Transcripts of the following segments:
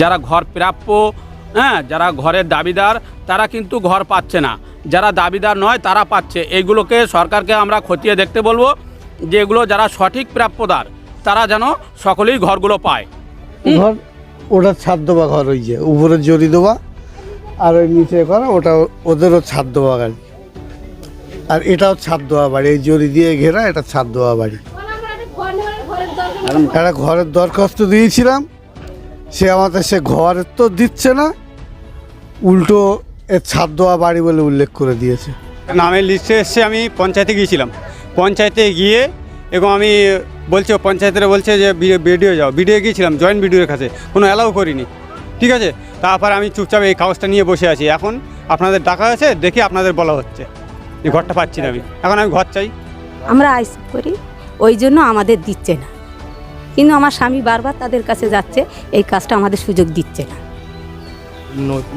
যারা ঘর প্রাপ্য হ্যাঁ যারা ঘরের দাবিদার তারা কিন্তু ঘর পাচ্ছে না। যারা দাবিদার নয় তারা পাচ্ছে। এইগুলোকে সরকারকে আমরা খতিয়ে দেখতে বলব যে এগুলো যারা সঠিক প্রাপ্যদার তারা যেন সকলেই ঘরগুলো পায়। ঘর ওটা ছাদ দেওয়া ঘর ওই যে উপরে জড়ি দেওয়া আর ওই নিচে করা ওটা ওদেরও ছাদ দেওয়া গাড়ি আর এটাও ছাদ দেওয়া বাড়ি এই জড়ি দিয়ে ঘেরা এটা ছাদ দেওয়া বাড়ি। একটা ঘরের দরখাস্ত দিয়েছিলাম সে আমাদের সে ঘর তো দিচ্ছে না উল্টো এর ছাদ দেওয়া বাড়ি বলে উল্লেখ করে দিয়েছে। নামের লিস্টে এসছে আমি পঞ্চায়েতে গিয়েছিলাম। পঞ্চায়েতে গিয়ে এবং আমি বলছে পঞ্চায়েতেরা বলছে যে বিডিও যাও। বিডিও গিয়েছিলাম জয়েন্ট বিডিওর কাছে। কোনো অ্যালাউ করিনি। ঠিক আছে? তারপর আমি চুপচাপ এই কাগজটা নিয়ে বসে আছি। এখন আপনাদের ডাকা আছে দেখে আপনাদের বলা হচ্ছে। এই ঘরটা পাচ্ছি না আমি। এখন আমি ঘর চাই। আমরা আইসি করি ওই জন্য আমাদের দিচ্ছে না। কিন্তু আমার স্বামী বারবার তাদের কাছে যাচ্ছে এই কাজটা আমাদের সুযোগ দিচ্ছে না।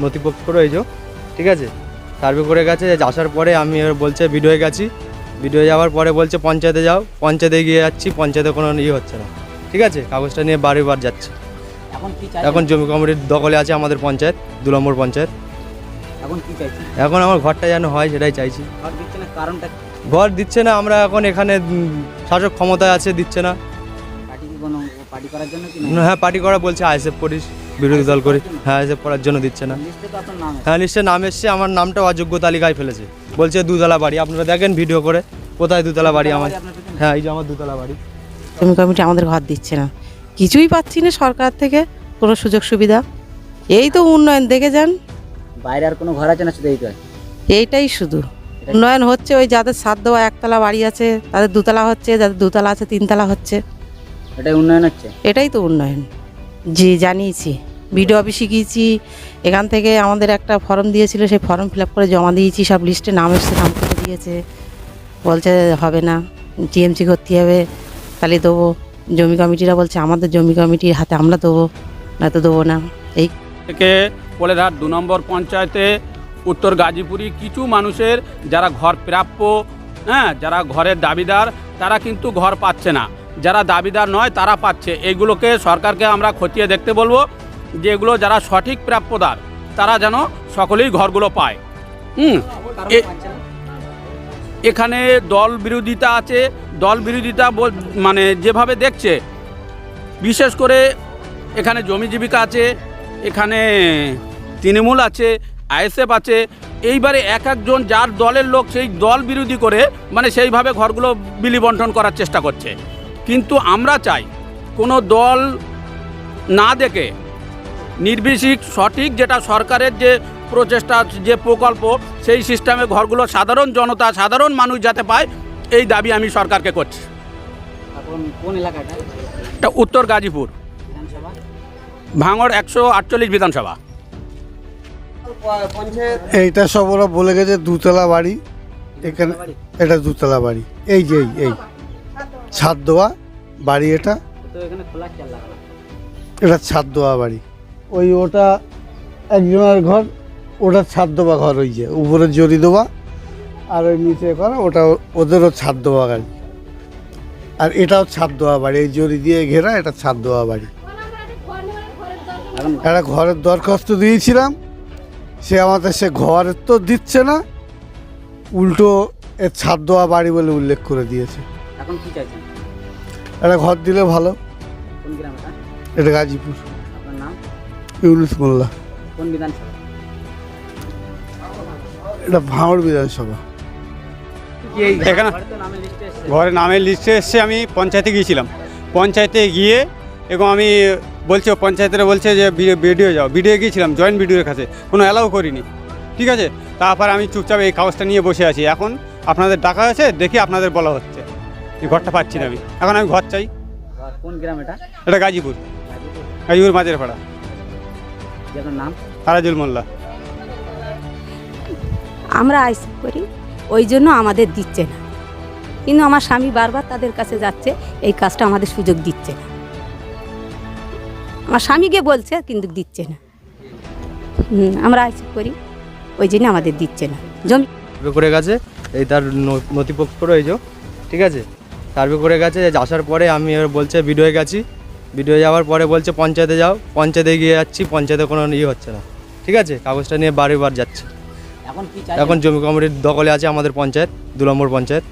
নথিপত্র রয়েছে ঠিক আছে? সার্ভে করে গেছে আসার পরে আমি বলছে ভিডিও গেছি। ভিডিও যাওয়ার পরে বলছে পঞ্চায়েতে যাও। পঞ্চায়েতে গিয়ে যাচ্ছি পঞ্চায়েতে কোনো ইয়ে হচ্ছে না। ঠিক আছে? কাগজটা নিয়ে বারে বার যাচ্ছে। এখন জমি কমিটির দখলে আছে আমাদের পঞ্চায়েত দু নম্বর পঞ্চায়েত। এখন কি চাইছি এখন আমার ঘরটা যেন হয় সেটাই চাইছি। ঘর দিচ্ছে না কারণটা ঘর দিচ্ছে না আমরা এখন এখানে শাসক ক্ষমতায় আছে দিচ্ছে না। পার্টি করার জন্য কি হ্যাঁ পার্টি করা বলছে আইএসএফ করিস বিরোধী দল করি হ্যাঁ আইএসএফ করার জন্য দিচ্ছে না। লিস্টে তো আপনার নাম আছে। হ্যাঁ লিস্টে নাম এসছে আমার নামটা অযোগ্য তালিকায় ফেলেছে। বলছে দুতলা বাড়ি আপনারা দেখেন ভিডিও করে কোথায় দুতলা বাড়ি আমার। হ্যাঁ এই যে আমার দুতলা বাড়ি। জমি কমিটি আমাদের ঘর দিচ্ছে না। কিছুই পাচ্ছি না সরকার থেকে কোনো সুযোগ সুবিধা। এই তো উন্নয়ন দেখে যান। বাইরে আর কোনো ঘর আছে না শুধু এইটা এইটাই শুধু। উন্নয়ন হচ্ছে ওই যাদের সাত দেওয়া একতলা বাড়ি আছে তাদের দুতলা হচ্ছে যাদের দুতলা আছে তিনতলা হচ্ছে। এটাই উন্নয়ন হচ্ছে? এটাই তো উন্নয়ন। জি জানিয়েছি। বিডিও অফিসে গিয়েছি এখান থেকে আমাদের একটা ফর্ম দিয়েছিল সেই ফর্ম ফিল আপ করে জমা দিয়েছি। সব লিস্টে নাম এসছে নাম করে দিয়েছে। বলছে হবে না টিএমসি করতে হবে তাহলে দেবো। জমি কমিটিরা বলছে আমাদের জমি কমিটির হাতে আমরা দেবো না তো দেবো না। এই থেকে কোলেরহাট দু নম্বর পঞ্চায়েতে উত্তর গাজীপুরি কিছু মানুষের যারা ঘর প্রাপ্য হ্যাঁ যারা ঘরের দাবিদার তারা কিন্তু ঘর পাচ্ছে না। যারা দাবিদার নয়, তারা পাচ্ছে। এইগুলোকে সরকারকে আমরা খতিয়ে দেখতে বলব যে এগুলো যারা সঠিক প্রাপ্যদার, তারা যেন সকলেই ঘরগুলো পায়। হুম এখানে দল বিরোধিতা আছে। দল বিরোধিতা মানে যেভাবে দেখছে, বিশেষ করে এখানে জমি জীবিকা আছে, এখানে তৃণমূল আছে, আইএসএফ আছে। এইবারে এক একজন যার দলের লোক সেই দল বিরোধী করে মানে সেইভাবে ঘরগুলো বিলি বন্টন করার চেষ্টা করছে। কিন্তু আমরা চাই কোনো দল না দেখে নির্বিশেষ সঠিক যেটা সরকারের যে প্রচেষ্টা যে প্রকল্প সেই সিস্টেমে ঘরগুলো সাধারণ জনতা সাধারণ মানুষ যাতে পায় এই দাবি আমি সরকারকে করছি। কোন এলাকাটা? এটা উত্তর গাজীপুর। ভাঙড় একশো আটচল্লিশ বিধানসভা। এইটা সব ওরা বলে গেছে দুতলা বাড়ি। এখানে এটা দুতলা বাড়ি। এই যে এই এই। ছাদ দেওয়া বাড়ি এটা? তো এখানে খোলা চাল লাগানো এটা ছাদ দেওয়া বাড়ি। ওই ওটা একজনের ঘর ওটা ছাদ দেওয়া ঘর ওই যে উপরে জড়ি দেওয়া আর ওই নিচে করা ওটা ওদেরও ছাদ দেওয়া গাড়ি আর এটাও ছাদ দেওয়া বাড়ি এই জড়ি দিয়ে ঘেরা এটা ছাদ দেওয়া বাড়ি। একটা ঘরের দরখাস্ত দিয়েছিলাম সে আমাদের সে ঘরের তো দিচ্ছে না উল্টো এর ছাদ দেওয়া বাড়ি বলে উল্লেখ করে দিয়েছে। এখন কি চাইছেন? একটা ঘর দিলে ভালো। কোন গ্রাম এটা? এটা গাজীপুর। আপনার নাম? ইউনুস মোল্লা। কোন বিধানসভা? এটা ভাঙড় বিধানসভা। এখানে ঘরে নামের লিস্টে এসছে। ঘরের নামের লিস্টে এসছে আমি পঞ্চায়েতে গিয়েছিলাম। পঞ্চায়েতে গিয়ে এবং আমি বলছে পঞ্চায়েতেরা বলছে যে বিডিও যাও। বিডিও গিয়েছিলাম জয়েন্ট বিডিওর কাছে। কোনো অ্যালাউ করিনি। ঠিক আছে? তারপর আমি চুপচাপ এই কাগজটা নিয়ে বসে আছি। এখন আপনাদের ডাকা আছে দেখি আপনাদের বলা হচ্ছে। এই ঘরটা পাচ্ছি না আমি। এখন আমি ঘর চাই। ঘর কোন গ্রাম এটা? এটা গাজীপুর। গাজীপুর। মাঝের পাড়া নাম? তারাজুল মোল্লা। আমরা আইসি করি ওই জন্য আমাদের দিচ্ছে না। কিন্তু আমার স্বামী বারবার তাদের কাছে যাচ্ছে এই কাজটা আমাদের সুযোগ দিচ্ছে না। আমার স্বামীকে বলছে কিন্তু দিচ্ছে না। আমরা আইসি করি ওই জন্য আমাদের দিচ্ছে না। জমি করে গেছে এই তার ন- নথিপত্র রয়েছে ঠিক আছে? সার্ভে করে গেছে আসার পরে আমি এবার বলছে ভিডিও গেছি। ভিডিও যাওয়ার পরে বলছে পঞ্চায়েতে যাও। পঞ্চায়েতে গিয়ে যাচ্ছি পঞ্চায়েতে কোনো ইয়ে হচ্ছে না। ঠিক আছে? কাগজটা নিয়ে বারে বার যাচ্ছে। এখন কি এখন জমি কমিটির দখলে আছে আমাদের পঞ্চায়েত দু নম্বর পঞ্চায়েত।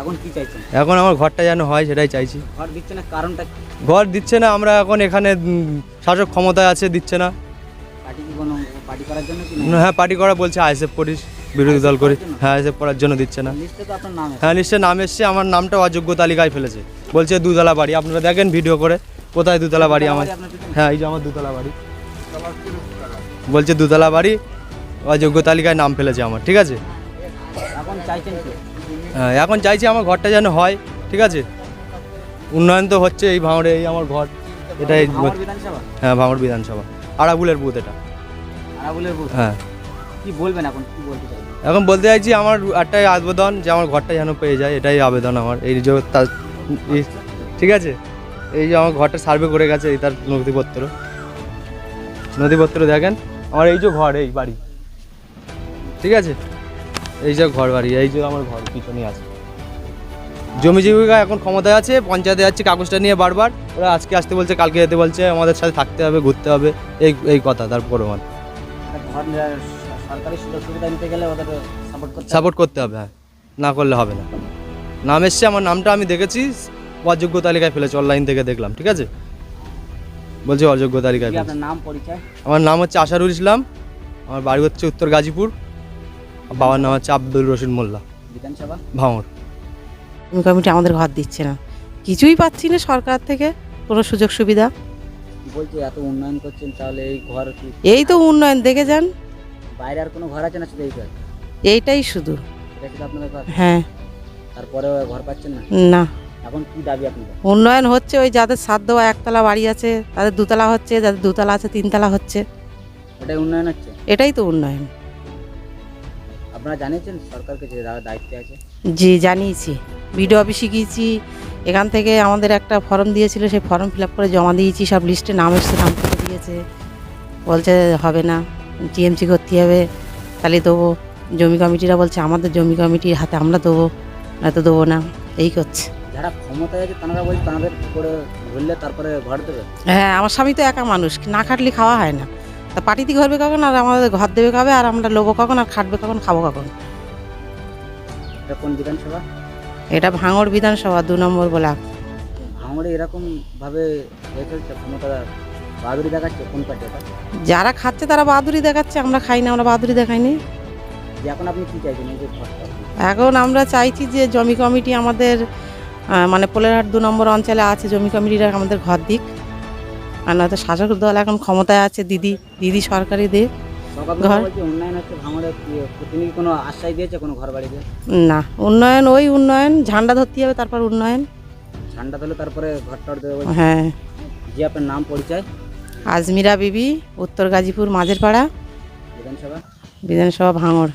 এখন কি চাইছেন? এখন আমার ঘরটা যেন হয় সেটাই চাইছি। ঘর দিচ্ছে না কারণটা ঘর দিচ্ছে না আমরা এখন এখানে শাসক ক্ষমতায় আছে দিচ্ছে না। পার্টি কি কোনো পার্টি করার জন্য হ্যাঁ পার্টি করা বলছে আইএসএফ করিস। বিরোধী দল করি। হ্যাঁ আইএসএফ পড়ার জন্য দিচ্ছে না। হ্যাঁ লিস্টে নাম এসছে আমার নামটা অযোগ্য তালিকায় ফেলেছে। বলছে দুতলা বাড়ি আপনারা দেখেন ভিডিও করে কোথায় দুতলা বাড়ি আমার। হ্যাঁ এই যে আমার দুতলা বাড়ি। বলছে দুতলা বাড়ি অযোগ্য তালিকায় নাম ফেলেছে আমার ঠিক আছে? এখন হ্যাঁ এখন চাইছি আমার ঘরটা যেন হয় ঠিক আছে? উন্নয়ন তো হচ্ছে এই ভাঙড়ে এই আমার ঘর এটাই হ্যাঁ ভাঙড় বিধানসভা। আড়াবুলের বুথ এটা। আরাবুলের হ্যাঁ। কি বলবেন এখন? কি বলতে চাইছেন? এখন বলতে চাইছি আমার একটাই আবেদন যে আমার ঘরটা যেন পেয়ে যায় এটাই আবেদন আমার। এই যে তার ঠিক আছে? এই যে আমার ঘরটা সার্ভে করে গেছে এই তার নথিপত্র। নথিপত্র দেখেন আমার এই যে ঘর এই বাড়ি। ঠিক আছে? এই যে ঘর বাড়ি এই যে আমার ঘর পিছনে আছে। জমি জীবিকা এখন ক্ষমতায় আছে পঞ্চায়েতে যাচ্ছে কাগজটা নিয়ে বারবার। ওরা আজকে আসতে বলছে কালকে যেতে বলছে আমাদের সাথে থাকতে হবে ঘুরতে হবে এই এই কথা তার প্রমাণ। সরকারি সুযোগ সুবিধা নিতে গেলে ওদের সাপোর্ট করতে হবে। সাপোর্ট করতে হবে হ্যাঁ। না করলে হবে না। নাম এসছে আমার নামটা আমি দেখেছি অযোগ্য তালিকায় ফেলেছে অনলাইন থেকে দেখলাম ঠিক আছে? বলছি অযোগ্য তালিকায় কি আপনার নাম পরিচয়? আমার নাম হচ্ছে আশারুল ইসলাম আমার বাড়ি হচ্ছে উত্তর গাজীপুর বাবার নাম হচ্ছে আব্দুল রশিদ মোল্লা। বিধানসভা? ভাঙর। কমিটি আমাদের ঘর দিচ্ছে না। কিছুই পাচ্ছি না সরকার থেকে কোনো সুযোগ সুবিধা। কি বলছে এত উন্নয়ন করছেন তাহলে এই ঘর এই তো উন্নয়ন দেখে যান। বাইরে আর কোনো ঘর আছে না শুধু ঘর? এইটাই শুধু। এটা শুধু আপনাদের ঘর? হ্যাঁ। তারপরে ঘর পাচ্ছেন না? না। এখন কি দাবি আপনাদের? উন্নয়ন হচ্ছে ওই যাদের সাত দেওয়া একতলা বাড়ি আছে তাদের দুতলা হচ্ছে যাদের দুতলা আছে তিনতলা হচ্ছে। ওটাই উন্নয়ন হচ্ছে? এটাই তো উন্নয়ন। আপনারা জানিয়েছেন সরকারকে যে যারা দায়িত্বে আছে? জি জানিয়েছি। বিডিও অফিসে গিয়েছি এখান থেকে আমাদের একটা ফর্ম দিয়েছিল সেই ফর্ম ফিল আপ করে জমা দিয়েছি সব লিস্টে নাম এসছে নাম করে দিয়েছে। বলছে হবে না। টিএমসি করতে হবে তাহলে দেবো। জমি কমিটিরা বলছে আমাদের জমি কমিটির হাতে আমরা দেবো নয়তো দেবো না। এই করছে। যারা ক্ষমতায় আছে তারা বলছে তাদের করে ঘুরলে তারপরে ঘর দেবে। হ্যাঁ আমার স্বামী তো একা মানুষ না খাটলে খাওয়া হয় না। তা পার্টিতে ঘরবে কখন আর আমাদের ঘর দেবে কবে আর আমরা লোবো কখন আর খাটবে কখন খাব কখন? এটা কোন বিধানসভা? এটা ভাঙড় বিধানসভা দু নম্বর ব্লক। ভাঙড়ে এরকম ভাবে ক্ষমতা বাহাদুরি দেখাচ্ছে? কোন পার্টি যারা খাচ্ছে তারা বাহাদুরি দেখাচ্ছে আমরা খাই না আমরা বাহাদুরি দেখাইনি। এখন আপনি কি চাইছেন এই যে ঘরটা এখন আমরা চাইছি যে জমি কমিটি আমাদের আহ, মানে পোলেরহাট দু নম্বর অঞ্চলে আছে জমি কমিটিরা আমাদের ঘর দিক। আর নয়তো শাসক দল এখন ক্ষমতায় আছে দিদি দিদি সরকারি সরকার ঘর? বলছে উন্নয়ন হচ্ছে ভাঙড়ে কি- তিনি কি কোনো আশ্বাস দিয়েছে কোনো ঘর বাড়ি দিয়ে? না উন্নয়ন ওই উন্নয়ন ঝান্ডা ধরতে হবে তারপর উন্নয়ন। ঠান্ডা হলে তারপরে ঘর টর দেবে বলছে। হ্যাঁ। যে আপনার নাম পরিচয়? আজমিরা বিবি উত্তর গাজীপুর মাঝেরপাড়া। বিধানসভা? বিধানসভা ভাঙড়।